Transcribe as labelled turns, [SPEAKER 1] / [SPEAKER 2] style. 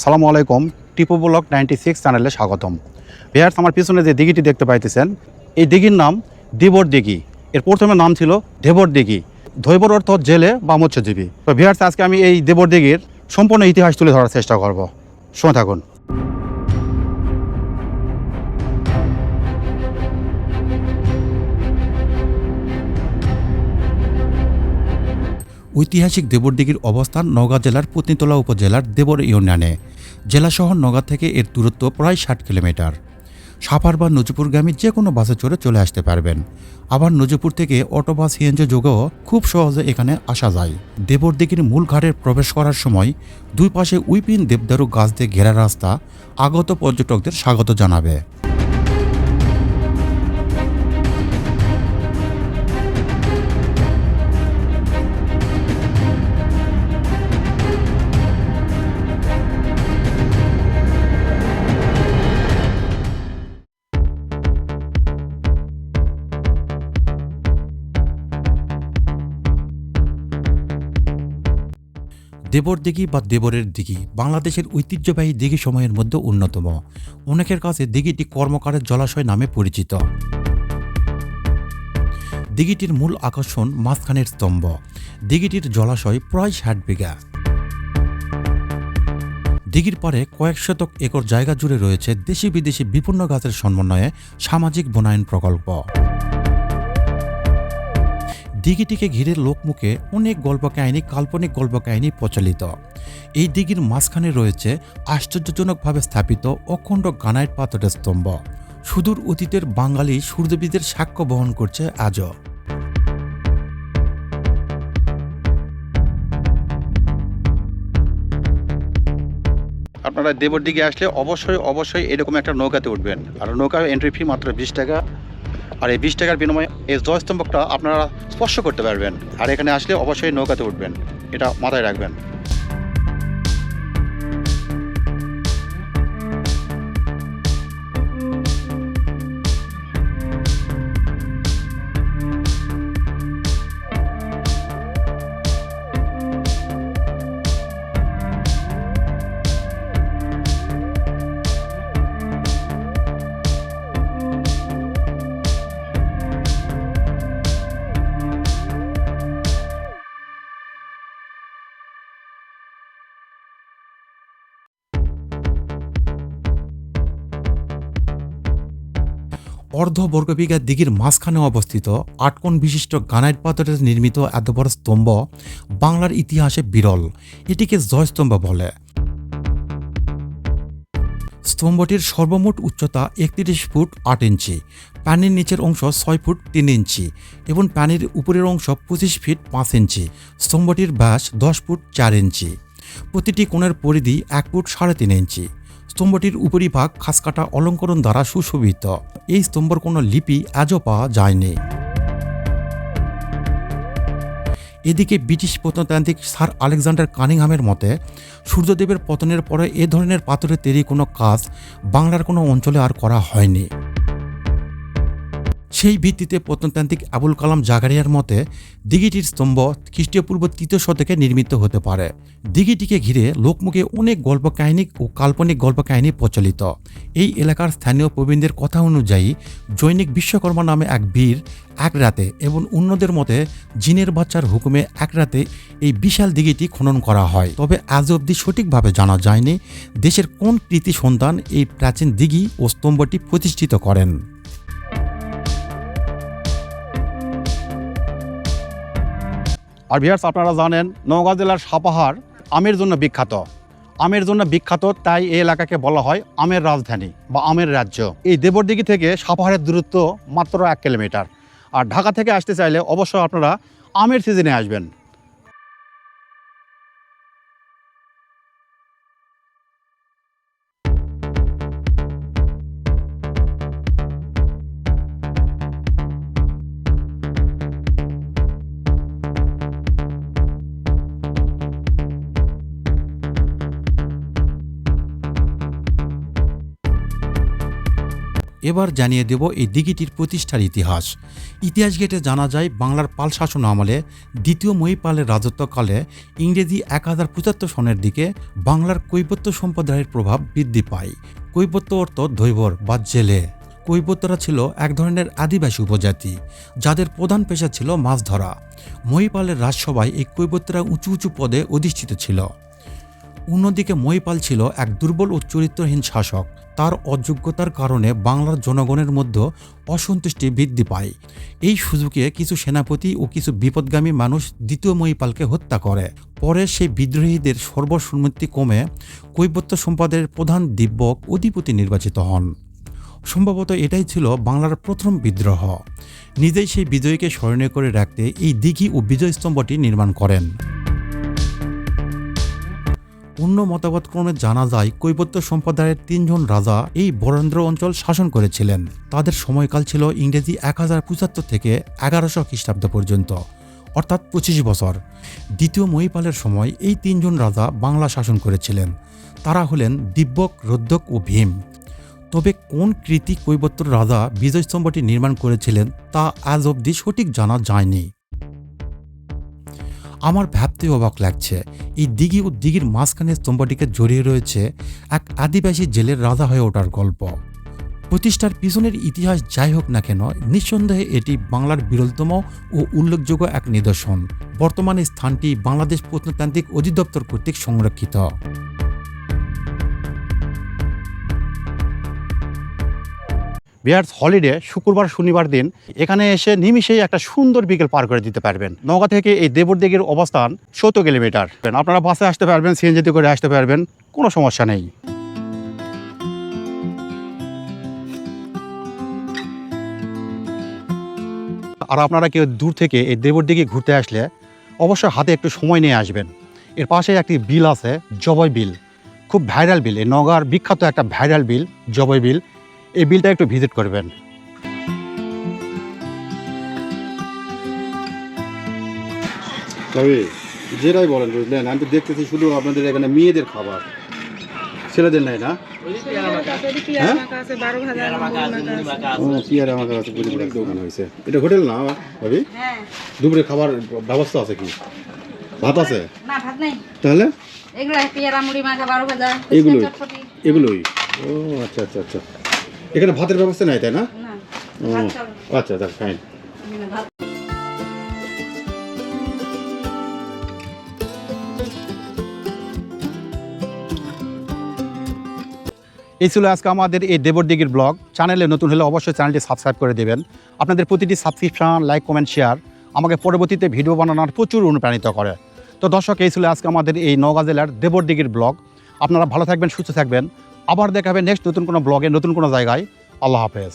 [SPEAKER 1] আসসালামু আলাইকুম, Tipu block ninety six চ্যানেলে স্বাগতম। ভিয়ার্স আমার পিছনে যে দিঘিটি দেখতে পাইতেছেন, এই দিঘির নাম দেবর দিঘি। এর প্রথমে নাম ছিল দেবর দিঘি। ধৈবর অর্থ জেলে বা মৎস্যজীবী। তো ভিয়ার্স আজকে আমি এই দেবর দিঘির সম্পূর্ণ ইতিহাস তুলে ধরার চেষ্টা করব। শুনে থাকুন। ঐতিহাসিক দেবরদিঘির অবস্থান নওগাঁ জেলার পত্নীতলা উপজেলার দেবর ইউনিয়নে। জেলা শহর নগা থেকে এর দূরত্ব প্রায় ষাট কিলোমিটার। সাফার বা নজপুরগামী যে কোনো বাসে চড়ে চলে আসতে পারবেন। আবার নজপুর থেকে অটো বাস সিএনজি যোগেও খুব সহজে এখানে আসা যায়। দেবরদিঘির মূল ঘাটে প্রবেশ করার সময় দুই পাশে উইপিন দেবদারু গাছ দিয়ে ঘেরা রাস্তা আগত পর্যটকদের স্বাগত জানাবে। দেবর দিঘি বা দেবরের দিঘি বাংলাদেশের ঐতিহ্যবাহী দিঘি সময়ের মধ্যে অন্যতম। অনেকের কাছে দিঘিটি কর্মকারের জলাশয় নামে পরিচিত। দিঘিটির মূল আকর্ষণ মাঝখানের স্তম্ভ। দিঘিটির জলাশয় প্রায় ষাট বিঘা। দিঘির পারে কয়েক শতক একর জায়গা জুড়ে রয়েছে দেশি বিদেশি বিপন্ন গাছের সমন্বয়ে সামাজিক বনায়ন প্রকল্প। দিঘিটিকে ঘিরে লোকমুখে অনেক গল্প কাহিনী কাল্পনিক গল্পকাহিনী প্রচলিত। এই দিঘির মাঝখানে রয়েছে আশ্চর্যজনকভাবে স্থাপিত অখণ্ড গ্রানাইট পাথরের স্তম্ভ। সুদূর অতীতের বাঙালি সূর্যবীদের সাক্ষ্য বহন করছে আজও। আপনারা দেবর দিকে আসলে অবশ্যই অবশ্যই এরকম একটা নৌকাতে উঠবেন। আর নৌকার এন্ট্রি ফি মাত্র বিশ টাকা। আর এই বিশ টাকার বিনিময়ে এই জয়স্তম্ভকটা আপনারা স্পর্শ করতে পারবেন। আর এখানে আসলে অবশ্যই নৌকাতে উঠবেন। এটা মাথায় রাখবেন। অর্ধ বর্গবিঘা দিঘির মাঝখানে অবস্থিত আটকোণ বিশিষ্ট গ্রানাইট পাথরের নির্মিত এত বড় স্তম্ভ বাংলার ইতিহাসে বিরল। এটিকে জয়স্তম্ভ বলে। স্তম্ভটির সর্বমোট উচ্চতা একত্রিশ ফুট আট ইঞ্চি পানির নিচের অংশ ছয় ফুট তিন ইঞ্চি এবং পানির উপরের অংশ পঁচিশ ফিট পাঁচ ইঞ্চি। স্তম্ভটির ব্যাস দশ ফুট চার ইঞ্চি। প্রতিটি কোণের পরিধি এক ফুট সাড়ে তিন ইঞ্চি। স্তম্ভটির উপরিভাগ খাসকাটা অলঙ্করণ দ্বারা সুশোভিত। এই স্তম্ভর কোনো লিপি আজও পাওয়া যায়নি। এদিকে ব্রিটিশ প্রত্নতান্ত্রিক স্যার আলেকজান্ডার কানিংহামের মতে, সূর্যদেবের পতনের পরে এ ধরনের পাথরের তৈরি কোনো কাজ বাংলার কোনো অঞ্চলে আর করা হয়নি। সেই ভিত্তিতে প্রত্নতান্ত্রিক আবুল কালাম জাগারিয়ার মতে, দিঘিটির স্তম্ভ খ্রিস্টীয় পূর্ব তৃতীয় শতকে নির্মিত হতে পারে। দিঘিটিকে ঘিরে লোকমুখে অনেক গল্পকাহিনী ও কাল্পনিক গল্পকাহিনী প্রচলিত। এই এলাকার স্থানীয় প্রবীণদের কথা অনুযায়ী, জৈনিক বিশ্বকর্মা নামে এক বীর এক রাতে এবং অন্যদের মতে, জিনের বাচ্চার হুকুমে এক রাতে এই বিশাল দিঘিটি খনন করা হয়। তবে আজ অবধি সঠিকভাবে জানা যায়নি দেশের কোন কৃতি সন্তান এই প্রাচীন দিঘি ও স্তম্ভটি প্রতিষ্ঠিত করেন। আর ভিয়ার্স আপনারা জানেন, নওগাঁ জেলার সাপাহার আমের জন্য বিখ্যাত। আমের জন্য বিখ্যাত তাই এই এলাকাকে বলা হয় আমের রাজধানী বা আমের রাজ্য। এই দেবরদিঘি থেকে সাপাহারের দূরত্ব মাত্র এক কিলোমিটার। আর ঢাকা থেকে আসতে চাইলে অবশ্যই আপনারা আমের সিজনে আসবেন। এবার জানিয়ে দেব এই দিঘিটির প্রতিষ্ঠার ইতিহাস। ইতিহাস ঘেটে জানা যায়, বাংলার পাল শাসন আমলে দ্বিতীয় মহিপালের রাজত্বকালে ইংরেজি এক হাজার পঁচাত্তর সনের দিকে বাংলার কৈবত্য সম্প্রদায়ের প্রভাব বৃদ্ধি পায়। কৈবত্য অর্থ ধৈবর বা জেলে। কৈবত্যরা ছিল এক ধরনের আদিবাসী উপজাতি, যাদের প্রধান পেশা ছিল মাছ ধরা। মহিপালের রাজসভায় এই কৈবত্যরা উঁচু উঁচু পদে অধিষ্ঠিত ছিল। অন্যদিকে মহিপাল ছিল এক দুর্বল ও চরিত্রহীন শাসক। তার অযোগ্যতার কারণে বাংলার জনগণের মধ্যে অসন্তুষ্টি বৃদ্ধি পায়। এই সুযোগে কিছু সেনাপতি ও কিছু বিপদগামী মানুষ দ্বিতীয় মহিপালকে হত্যা করে। পরে সেই বিদ্রোহীদের সর্বসম্মতি কমে কৈবত্য সম্পাদের প্রধান দিব্যক অধিপতি নির্বাচিত হন। সম্ভবত এটাই ছিল বাংলার প্রথম বিদ্রোহ। নিজেই সেই বিজয়ীকে স্মরণীয় করে রাখতে এই দিঘি ও বিজয় স্তম্ভটি নির্মাণ করেন। অন্য মতামতক্রমে জানা যায়, কৈবত্য সম্প্রদায়ের তিনজন রাজা এই বরেন্দ্র অঞ্চল শাসন করেছিলেন। তাদের সময়কাল ছিল ইংরেজি এক হাজার পঁচাত্তর থেকে এগারোশো খ্রিস্টাব্দ পর্যন্ত, অর্থাৎ পঁচিশ বছর। দ্বিতীয় মহিপালের সময় এই তিনজন রাজা বাংলা শাসন করেছিলেন। তারা হলেন দিব্যক রোদ্যক ও ভীম। তবে কোন কৃতি কৈবত্য রাজা বিজয়স্তম্ভটি নির্মাণ করেছিলেন তা আজ অবধি সঠিক জানা যায়নি। আমার ভাবতে অবাক লাগছে। এই দিঘি ও দিঘির মাঝখানে স্তম্ভটিকে জড়িয়ে রয়েছে এক আদিবাসী জেলের রাধা হয়ে ওঠার গল্প। প্রতিষ্ঠার পিছনের ইতিহাস যাই হোক না কেন, নিঃসন্দেহে এটি বাংলার বিরলতম ও উল্লেখযোগ্য এক নিদর্শন। বর্তমানে স্থানটি বাংলাদেশ প্রত্নতান্ত্রিক অধিদপ্তর কর্তৃক সংরক্ষিত।
[SPEAKER 2] বিয়ার্স হলিডে, শুক্রবার, শনিবার দিন এখানে এসে নিমিশেই একটা সুন্দর বিকেল পার করে দিতে পারবেন। নওগাঁ থেকে এই দেবরদিঘির অবস্থান সত্তর কিলোমিটার। আপনারা বাসে আসতে পারবেন সিএনজিতে করে আসতে পারবেন, কোনো সমস্যা নেই। আর আপনারা কেউ দূর থেকে এই দেবরদিঘি ঘুরতে আসলে অবশ্যই হাতে একটু সময় নিয়ে আসবেন। এর পাশে একটি বিল আছে, জবই বিল। খুব ভাইরাল বিল। এই নগার বিখ্যাত একটা ভাইরাল বিল, জবই বিল। এই বিলটা একটু ভিজিট করবেন।
[SPEAKER 3] তবে যেটাই বলেন বুঝলেন আমি তো দেখতেছি শুধু আপনাদের এখানে মেয়েদের খাবার। ছেলেদের নাই না? হ্যাঁ? ও পিয়ারে আমার কাছে দোকান হয়েছে। এটা হোটেল না ভাবি?
[SPEAKER 4] হ্যাঁ
[SPEAKER 3] দুপুরে খাবার ব্যবস্থা আছে কি? ভাত আছে?
[SPEAKER 4] না ভাত নাই।
[SPEAKER 3] তাহলে? এগুলোই? এগুলোই। ও আচ্ছা আচ্ছা আচ্ছা। এখানে ভাতের ব্যবস্থা নাই তাই না? আচ্ছা আচ্ছা ফাইন
[SPEAKER 2] এই ছিল আজকে আমাদের এই দেবরদিঘির ব্লগ। চ্যানেলে নতুন হলে অবশ্যই চ্যানেলটি সাবস্ক্রাইব করে দেবেন। আপনাদের প্রতিটি সাবস্ক্রিপশন লাইক কমেন্ট শেয়ার আমাকে পরবর্তীতে ভিডিও বানানোর প্রচুর অনুপ্রাণিত করে। তো দর্শক এই ছিল আজকে আমাদের এই নওগাঁ জেলার দেবরদিঘির ব্লগ। আপনারা ভালো থাকবেন সুস্থ থাকবেন। আবার দেখাবে নেক্সট নতুন কোনো ব্লগে নতুন কোনো জায়গায়। আল্লাহ হাফেজ।